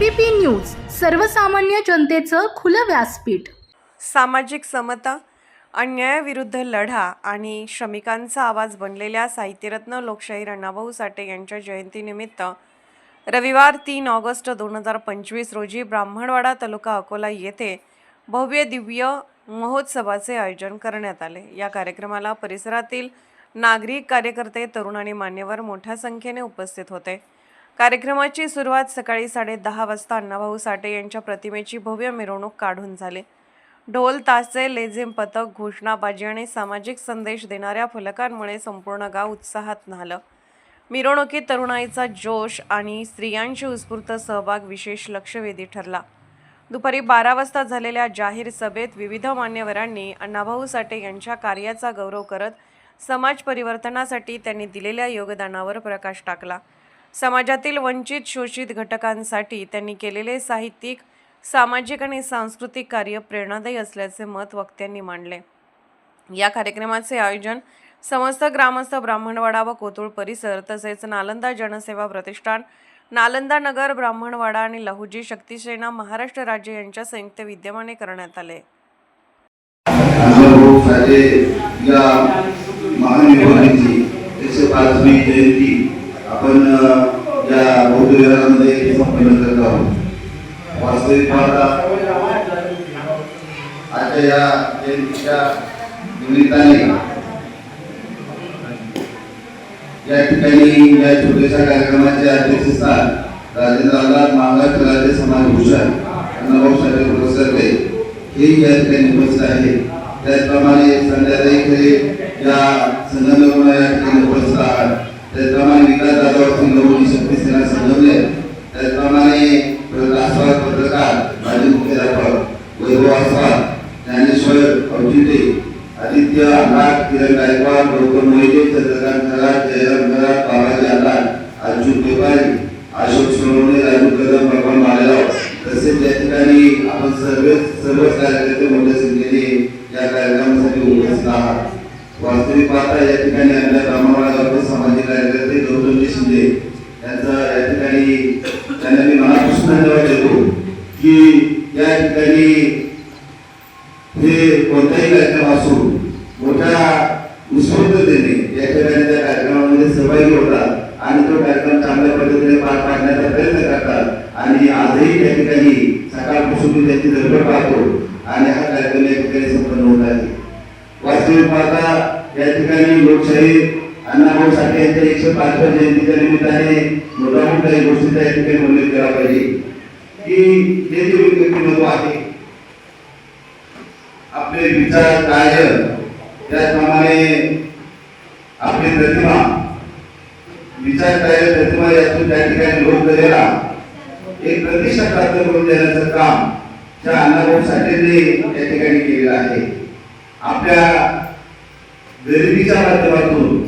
ABP news सर्वसामान्य जनतेचं खुलं व्यासपीठ. सामाजिक समता अन्यायाविरुद्ध लढा आणि श्रमिकांचा आवाज बनलेल्या साहित्यरत्न लोकशाहीर अण्णाभाऊ साठे यांच्या जयंतीनिमित्त रविवार तीन ऑगस्ट दोन हजार पंचवीस रोजी ब्राह्मणवाडा तालुका अकोला येथे भव्य दिव्य महोत्सवाचे आयोजन करण्यात आले. या कार्यक्रमाला परिसरातील नागरिक कार्यकर्ते तरुण आणि मान्यवर मोठ्या संख्येने उपस्थित होते. कार्यक्रमाची सुरुवात सकाळी साडेदहा वाजता अण्णाभाऊ साठे यांच्या प्रतिमेची भव्य मिरवणूक काढून झाली. ढोल तासे लेझिम पथक घोषणाबाजी आणि सामाजिक संदेश देणाऱ्या फलकांमुळे संपूर्ण गाव उत्साहात न्हालं. मिरवणुकीत तरुणाईचा जोश आणि स्त्रियांची उत्स्फूर्त सहभाग विशेष लक्षवेधी ठरला. दुपारी बारा वाजता झालेल्या जाहीर सभेत विविध मान्यवरांनी अण्णाभाऊ साठे यांच्या कार्याचा गौरव करत समाज परिवर्तनासाठी त्यांनी दिलेल्या योगदानावर प्रकाश टाकला. समाजातील वंचित शोषित घटकांसाठी त्यांनी केलेले साहित्यिक सामाजिक आणि सांस्कृतिक कार्य प्रेरणादायी असल्याचे मत वक्त्यांनी मांडले. या कार्यक्रमाचे आयोजन समस्त ग्रामस्थ ब्राह्मणवाडा व कोतुळ परिसर तसेच नालंदा जनसेवा प्रतिष्ठान नालंदा नगर ब्राह्मणवाडा आणि लहुजी शक्तीसेना महाराष्ट्र राज्य यांच्या संयुक्त विद्यमाने करण्यात आले. एकशे पाचवी जयंती आपण या बौद्ध विहारामध्ये संपन्न करत आहोत. वास्तविक पाहता आजच्या या जयंतीच्या निमित्ताने या ठिकाणी या छोट्याशा कार्यक्रमाचे अध्यक्षस्थान राजेंद्र आल्हाद महाराष्ट्र राज्य समाज भूषण अण्णाभाऊ साठे पुरस्कारते हे या ठिकाणी उपस्थित आहे त्याचप्रमाणे संध्याताई खरे या संगमनेरून या ठिकाणी उपस्थित आहात. त्याचप्रमाणे विकास दादा वरती नवनी शक्ती सेना त्याचप्रमाणे आस्वाद पत्रकार माजी मुख्याध्यापक वैभव आस्वाद ज्ञानेश्वर औचिते आदित्य आल्हाद किरण गायकवाड गौतम मोहिते चंद्रकांत खरात जयराम खरात बाबाजी आल्हाद अर्जुन पेपारी अशोक सोनवणे राजू कदम भगवान मालेगाव तसेच या ठिकाणी आपण सर्व सर्वच कार्यकर्ते मोठ्या संख्येने या कार्यक्रमासाठी उपस्थित आहात. वास्तविक पाहता या ठिकाणी आपल्या ब्राह्मणवाडा गावचे सामाजिक कार्यकर्ते गौतमजी शिंदे यांचा या ठिकाणी त्यांना मी मनापासून धन्यवाद देतो की या ठिकाणी हे कोणताही कार्यक्रम असो मोठ्या उत्स्फूर्ततेने या ठिकाणी त्या कार्यक्रमामध्ये सहभागी होतात आणि तो कार्यक्रम चांगल्या पद्धतीने पार पाडण्याचा प्रयत्न करतात. आणि आजही त्या ठिकाणी सकाळपासून मी त्यांची धडपड पाहतो आणि हा कार्यक्रम या ठिकाणी संपन्न होत आहे वास्तविक पाहता या ठिकाणी लोकशाही त्यांच्या एकशे पाचव्या जयंतीच्या निमित्ताने मोठ्या मोठ्या गोष्टीचा या ठिकाणी उल्लेख केला पाहिजे. की हे जे व्यक्तिमत्व आहे आपले विचार कार्य त्याचप्रमाणे आपली प्रतिमा विचार कार्य प्रतिमा यातून त्या ठिकाणी लोक केलेला एक प्रतिष्ठा प्राप्त करून देण्याचं काम त्या अण्णाभाऊ साठेने या ठिकाणी केलेलं आहे. आपल्या गरिबीच्या माध्यमातून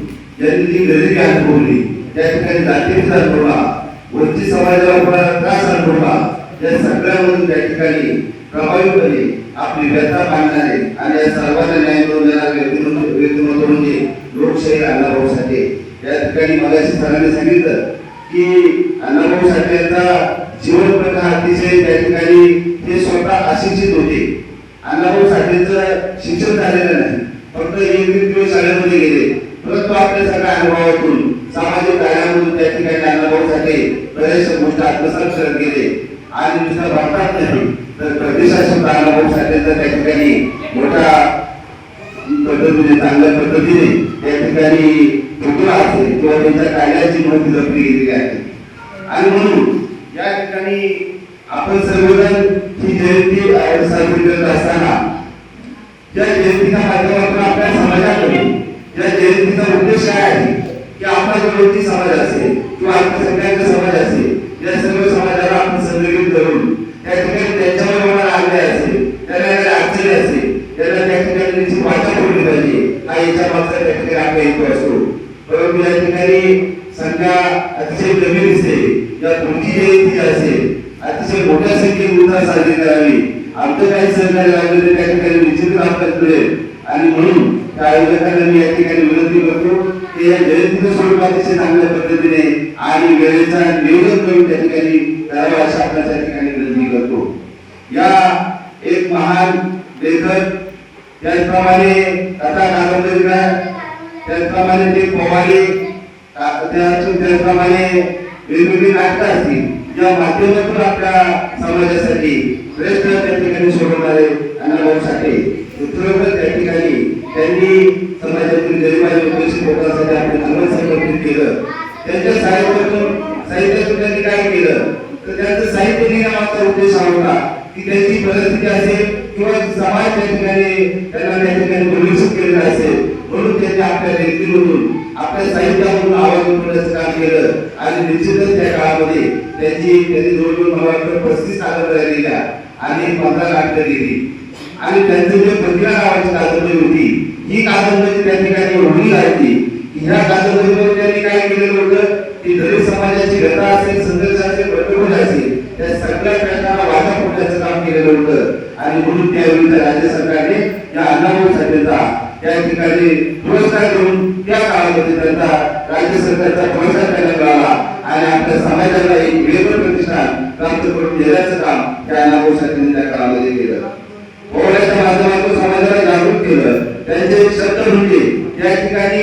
त्यांनी ती गरिबी अनुभवली. त्या ठिकाणी जातीचा अनुभवला वंचित समाजाला होणारा त्रास अनुभवला. त्या सगळ्यामधून त्या ठिकाणी प्रभावीपणे आपली व्यथा मांडणारे आणि या सर्वांना न्याय मिळवून देणारे व्यक्तिमत्व व्यक्तिमत्व म्हणजे लोकशाही अण्णाभाऊ साठे. या ठिकाणी मला सरांनी सांगितलं की अण्णाभाऊ साठे यांचा जीवन प्रकार अतिशय त्या ठिकाणी हे स्वतः अशिक्षित होते. अण्णाभाऊ साठेचं शिक्षण झालेलं नाही. फक्त एक दिवस शाळेमध्ये गेले. परंतु आपल्या सगळ्या अनुभवातून सामाजिक कार्यामधून त्या ठिकाणी अनुभवासाठी बरेच बऱ्याचशा गोष्टी आत्मसात करत गेले आणि नुसतं भारतात नाही तर प्रदेशात सुद्धा अनुभवासाठी तर त्या ठिकाणी मोठ्या पद्धतीने चांगल्या पद्धतीने त्या ठिकाणी असेल किंवा त्यांच्या कार्याची माहिती जपली गेलेली आहे. आणि म्हणून या ठिकाणी आपण सर्वजण ही जयंती साजरी करत असताना त्या जयंतीच्या माध्यमातून आपल्या समाजाकडे या जयंतीचा उद्देश काय आहे? की आपला जो व्यक्ती समाज असेल किंवा आपल्या सगळ्यांचा समाज असेल या सर्व समाजाला आपण संघटित करून त्या ठिकाणी त्यांच्यावर होणारा अन्याय असेल त्यांना अडचणी असेल त्यांना त्या ठिकाणी त्यांची वाचा फोडली पाहिजे हा याच्या मागचा त्या ठिकाणी आपला हेतू असतो. परंतु या ठिकाणी संख्या अतिशय कमी दिसते. या पुढची जयंती असेल अतिशय मोठ्या संख्येत उत्साह साजरी करावी. आमचं काही सहकार्य लागलेलं त्या ठिकाणी निश्चित काम करतोय आणि म्हणून त्या आयोजकांना मी या ठिकाणी विनंती करतो की या जयंतीचं स्वरूप अतिशय चांगल्या पद्धतीने आणि वेळेचा नियोजन करून त्या ठिकाणी करावा अशा आपल्या त्या ठिकाणी विनंती करतो. या एक महान लेखक त्याचप्रमाणे कथा कादंबरीकार त्याचप्रमाणे ते पवारे त्या- त्याचप्रमाणे वेगवेगळी नाटकं असतील या माध्यमातून आपल्या समाजासाठी प्रयत्न त्या ठिकाणी सोडवणारे अण्णाभाऊ साठे खरोखर त्या ठिकाणी त्यांनी समाजातील गरिबांनी उपेक्षित लोकांसाठी आपलं जीवन समर्पित केलं. त्यांच्या साहित्यातून साहित्यातून त्यांनी काय केलं? तर त्यांचं साहित्य लिहिण्यामागचा उद्देश हा होता की त्यांची परिस्थिती असेल किंवा समाज त्या ठिकाणी त्यांना त्या ठिकाणी दुर्लक्षित केलेला असेल म्हणून त्यांनी आपल्या लेखणीमधून आपल्या साहित्यामधून आवाज उठवण्याचं काम केलं आणि निश्चितच त्या काळामध्ये त्याची त्यांनी जवळजवळ पस्तीस कादंबऱ्या लिहिल्या आणि पंधरा नाटकं लिहिली आणि त्यांची जे प्रतिभा नावाची कादंबरी होती ही कादंबरी त्या ठिकाणी एवढी राहिली. की ह्या कादंबरीवर त्यांनी काय केलेलं होतं की दलित समाजाची घटना असेल संघर्ष असेल प्रकट असेल त्या सगळ्या प्रश्नाला वाटा फोडण्याचं काम केलेलं होतं. आणि म्हणून त्यावेळी त्या राज्य सरकारने या अण्णाभाऊ साठेचा त्या ठिकाणी पुरस्कार देऊन त्या काळामध्ये त्यांचा राज्य सरकारचा पुरस्कार त्यांना मिळाला. आणि आपल्या समाजाला एक वेगळं प्रतिष्ठान प्राप्त करून देण्याचं काम त्या अण्णाभाऊ त्या काळामध्ये केलं. पोहण्याच्या माध्यमातून समाजाला जागृत केलं. त्यांचे एक शब्द म्हणजे या ठिकाणी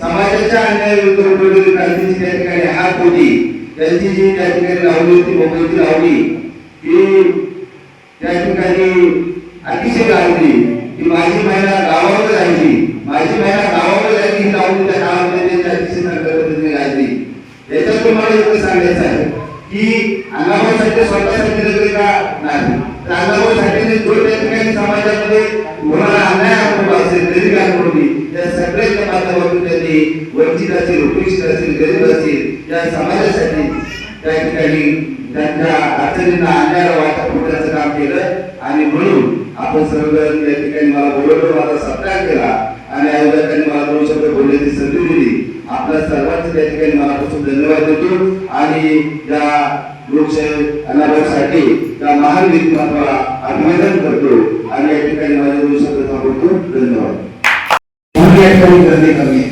समाजाच्या अन्यायाविरुद्ध उठवलेली क्रांतीची त्या ठिकाणी हात होती. त्यांची जी त्या ठिकाणी लावली होती मोबाईलची लावली ती त्या ठिकाणी अतिशय गाजली की माझी महिला गावावर राहिली माझी महिला गावावर राहिली ही लावली त्या काळामध्ये त्यांची अतिशय चांगल्या पद्धतीने गाजली याच्यातून मला इतकं सांगायचं आहे की अंगाभाऊसाठी स्वतःसाठी नगरी का नाही तर अंगाभाऊसाठी जो त्या ठिकाणी समाजामध्ये कोणाला अन्याय अनुभव असेल गरीब अनुभवली त्या सगळ्यांच्या माध्यमातून त्यांनी वंचित असेल उपेक्षित असेल गरीब असेल या समाजासाठी त्या ठिकाणी त्यांच्या अडचणींना अन्यायाला वाटा फोडण्याचं काम केलं आणि म्हणून आपण सर्वजण या ठिकाणी मला बोलवलं माझा सत्कार केला आणि अयोध्या त्यांनी मला दोन शब्द बोलण्याची संधी दिली. आपल्या सर्वांचे त्या ठिकाणी मनापासून धन्यवाद देतो. आणि या लोकशाही अनाभासाठी त्या महान व्यक्तिमत्वाला अभिवादन करतो. आणि या ठिकाणी माझ्या दोन शब्द थांबवतो. धन्यवाद. गर्दी कमी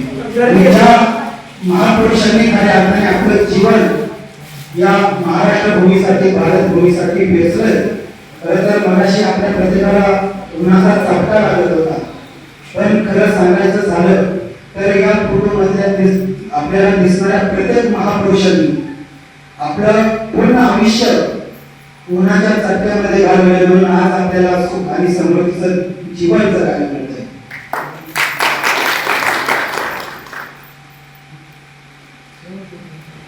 महापुरुषांनी खऱ्या अर्थाने आपलं जीवन या महाराष्ट्र भूमीसाठी भारत भूमीसाठी वेचलं खरं तर मनाशी आपल्या प्रत्येकाला उन्हाचा चपका लागत होता. पण खरं सांगायचं झालं तर या फोटोमधल्या दिस- आपल्याला दिसणाऱ्या प्रत्येक महापुरुषांनी आपलं पूर्ण आयुष्य कोणाच्या चटक्यामध्ये घालवलं. म्हणून आज आपल्याला सुख आणि समृद्धीचं जीवन जगायला मिळतंय.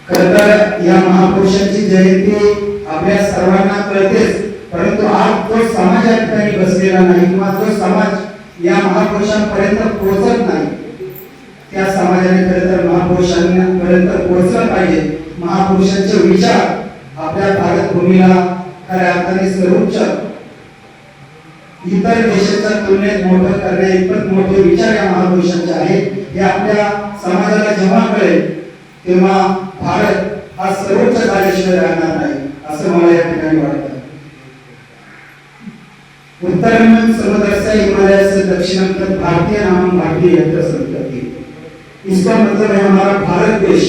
खर तर या महापुरुषांची जयंती आपल्या सर्वांना कळतेच. परंतु आज तो समाज या ठिकाणी बसलेला नाही किंवा जो समाज या महापुरुषांपर्यंत पोहोचत नाही त्या समाजाने खरं तर महापुरुषांपर्यंत पोहोचलं पाहिजे. महापुरुषांचे विचार आपल्या भारत भूमीला खऱ्या अर्थाने सर्वोच्च इतर देशाच्या तुलनेत मोठं करण्या इतपत मोठे विचार या महापुरुषांचे आहेत. हे आपल्या समाजाला जेव्हा कळेल तेव्हा भारत हा सर्वोच्च झाल्याशिवाय राहणार नाही असं मला या ठिकाणी वाटतं. उत्तरायण समुद्रस्य हिमालय से दक्षिणम तक भारतीय नाम भारतीय यंत्र संतति इसका मतलब है हमारा भारत देश,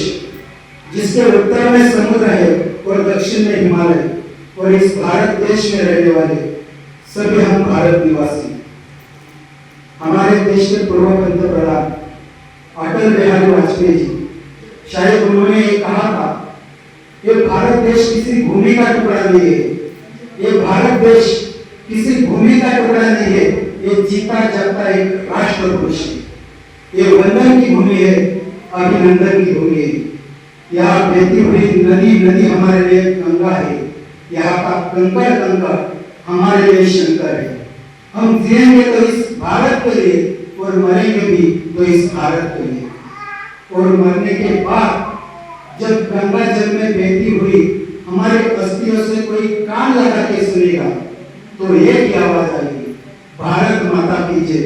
जिसके उत्तर में समुद्र है और दक्षिण में हिमालय, और इस भारत देश में रहने वाले सभी हम भारत निवासी। हमारे देश के पूर्व पंतप्रधान अटल बिहारी वाजपेयी जी, शायद उन्होंने ये कहा था, ये भारत देश किसी भूमि का टुकड़ा नहीं है, ये भारत देश किसी भूमि का टुकड़ा नहीं है। ये जीता जागता एक राष्ट्र पुरुष ये वंदन की भूमि है, अभिनंदन की भूमि है। यहाँ बहती हुई नदी नदी हमारे लिए गंगा है। यहाँ का कंकड़ कंकड़ हमारे लिए शंकर है। हम जिएँगे तो इस भारत के लिए, और मरेंगे भी तो इस भारत के लिए। और मरने के बाद जब गंगा जल में बहती हुई हमारे अस्थियों से कोई कान लगा के सुनेगा तो एक आवाज आएगी। भारत माता की जय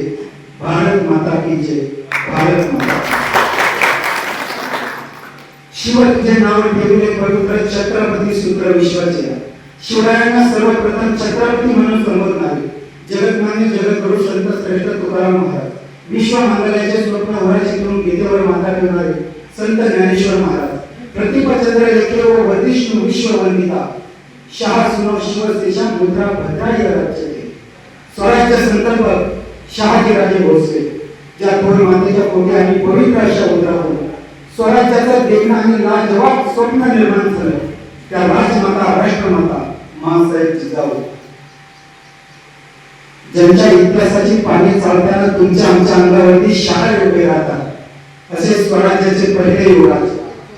भारत माता की जय भारत माता शिवचे नाव ठेवले पवित्र छत्रपती सूत्र विश्वाचे शिवरायांना सर्वप्रथम छत्रपती म्हणून संबोधणारे। जगतमान्य जगद्गुरु संत श्रेष्ठ तुकाराम महाराज। विश्व मंगलाचे स्वप्न वराची करून गीतेवर माता ठेवणारे संत ज्ञानेश्वर महाराज। प्रतिपचंद्र लेखे व वरिष्ठ विश्ववंदिता। शहा सुनो शिवसेशा मुद्रा भद्राई राज्य स्वराज्य संकल्प शहाजीराजे भोसले. ज्या थोर मातेच्या पोटी आणि पवित्र अशा उद्रावून स्वराज्याचं देखणं आणि लाजवाब स्वप्न निर्माण झालं. त्या राजमाता राष्ट्रमाता मासाहेब जिजाऊ. ज्यांच्या इतिहासाची पाने चालताना तुमच्या आमच्या अंगावरती शहा उभे राहतात. असे स्वराज्याचे पहिले युवराज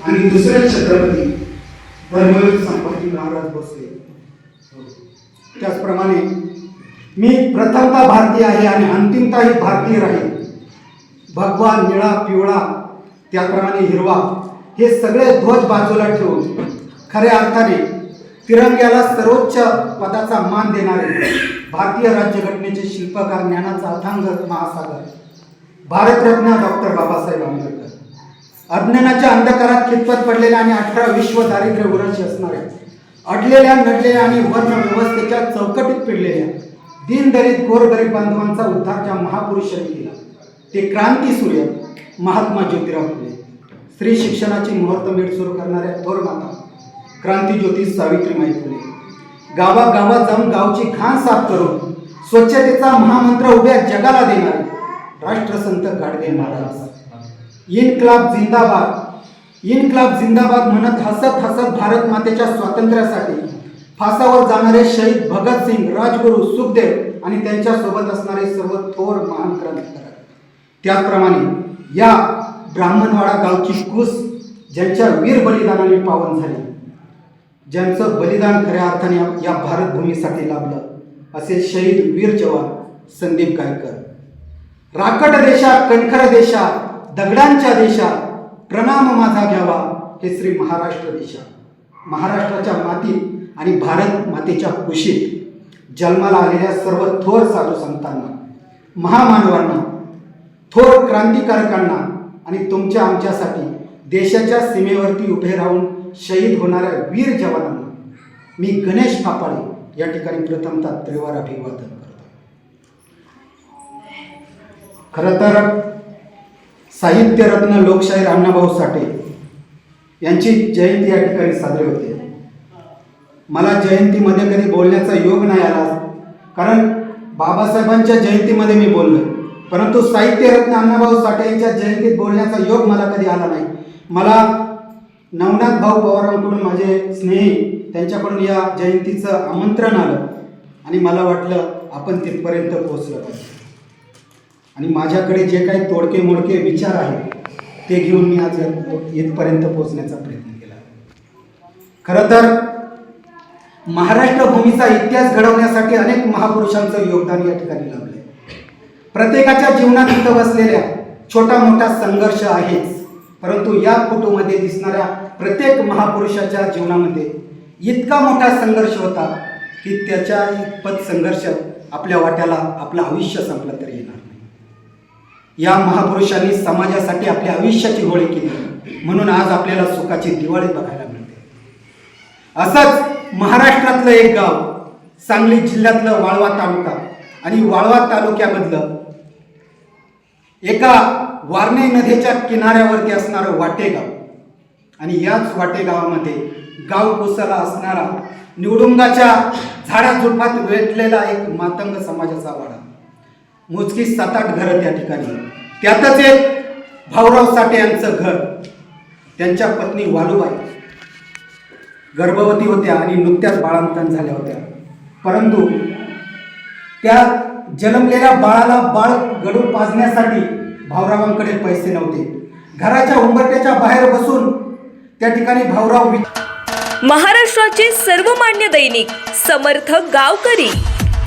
आणि दुसरे छत्रपती धर्मवीर संपत्ती महाराज बसले. त्याचप्रमाणे मी प्रथमता भारतीय आहे आणि अंतिमताही भारतीय राहील भगवा निळा पिवळा त्याप्रमाणे हिरवा हे सगळे ध्वज बाजूला ठेवून खऱ्या अर्थाने तिरंग्याला सर्वोच्च पदाचा मान देणारे भारतीय राज्यघटनेचे शिल्पकार ज्ञानाचा अथांग महासागर भारतरत्न डॉक्टर बाबासाहेब आंबेडकर. अज्ञानाच्या अंधकारात कितपत पडलेले आणि अठरा विश्व दारिद्र्य उराशी असणारे अडलेल्या नडलेल्या आणि वर्ण व्यवस्थेच्या चौकटीत पिडलेल्या दिनदरीत गोरगरीब बांधवांचा उद्धारच्या महापुरुषांनी केला. ते क्रांती सूर्य महात्मा ज्योतिराव फुले. स्त्री शिक्षणाची मुहूर्तमेढ सुरू करणाऱ्या थोर माता क्रांती ज्योती सावित्रीमाई फुले. गावागावात जाऊन गावची घाण साफ करून स्वच्छतेचा महामंत्र उभ्या जगाला देणारे राष्ट्रसंत गाडगे महाराज. इनक्लाब जिंदाबाद. इनक्लाब जिंदाबाद म्हणत हसत हसत भारत मातेच्या स्वातंत्र्यासाठी फासावर जाणारे शहीद भगतसिंग राजगुरू सुखदेव आणि त्यांच्यासोबत असणारे सर्व थोर महान क्रांतिकारक त्याचप्रमाणे या ब्राह्मणवाडा गावची कुस ज्यांच्या वीर बलिदानाने पावन झाली ज्यांचं बलिदान खऱ्या अर्थाने या- भारतभूमीसाठी लाभलं असे शहीद वीर जवान संदीप गायकर राकट देशात कणखर देशात दगडांच्या देशात प्रणाम माझा घ्यावा हे श्री महाराष्ट्र दिशा. महाराष्ट्राच्या मातीत आणि भारत मातेच्या कुशीत जन्माला आलेल्या सर्व थोर साधू संतांना महामानवांना थोर क्रांतिकारकांना आणि तुमच्या आमच्यासाठी देशाच्या सीमेवरती उभे राहून शहीद होणाऱ्या वीर जवानांना मी गणेश कापाडे या ठिकाणी प्रथमतः त्रिवार अभिवादन करतो. खरं तर साहित्यरत्न लोकशाहीर अण्णाभाऊ साठे यांची जयंती या ठिकाणी साजरी होते. मला जयंतीमध्ये कधी बोलण्याचा योग नाही आला कारण बाबासाहेबांच्या जयंतीमध्ये मी बोललो परंतु साहित्यरत्न अण्णाभाऊ साठे यांच्या जयंतीत बोलण्याचा योग मला कधी आला नाही. मला नवनाथ भाऊ पवारांकडून माझे स्नेही त्यांच्याकडून या जयंतीचं आमंत्रण आलं आणि मला वाटलं आपण तिथपर्यंत पोहोचलं. पाहिजे आणि माझ्याकडे जे काही तोडके मोडके विचार आहेत ते घेऊन मी आज इथपर्यंत पोहोचण्याचा प्रयत्न केला. खरं तर महाराष्ट्र भूमीचा इतिहास घडवण्यासाठी अनेक महापुरुषांचं योगदान या ठिकाणी लाभले प्रत्येकाच्या जीवनात इथं बसलेल्या छोटा मोठा संघर्ष आहेच परंतु या फोटोमध्ये दिसणाऱ्या प्रत्येक महापुरुषाच्या जीवनामध्ये इतका मोठा संघर्ष होता की त्याच्या इतपत संघर्ष आपल्या वाट्याला आपलं आयुष्य संपलं तरी येणार. या महापुरुषांनी समाजासाठी आपल्या आयुष्याची होळी केली. म्हणून आज आपल्याला सुखाची दिवाळी बघायला मिळते. असंच महाराष्ट्रातलं एक गाव सांगली जिल्ह्यातलं वाळवा तालुका आणि वाळवा तालुक्यामधलं एका वारणे नदीच्या किनाऱ्यावरती असणारं वाटेगाव आणि याच वाटेगावामध्ये गाव कोसला असणारा निवडुंगाच्या झाडाझुडपात वेटलेला एक मातंग समाजाचा वाडा. मोजकी सात आठ घरं त्या ठिकाणी त्यातच एक भाऊराव साठे यांचं घर. त्यांच्या पत्नी वालूबाई. गर्भवती होत्या आणि नुकत्याच बाळांतन झाल्या होत्या. परंतु त्या जन्मलेल्या बाळाला बाळ गडू पाजण्यासाठी भाऊरावांकडे पैसे नव्हते. घराच्या उंबरट्याच्या बाहेर बसून त्या ठिकाणी भाऊराव महाराष्ट्राचे सर्वमान्य दैनिक समर्थ गावकरी.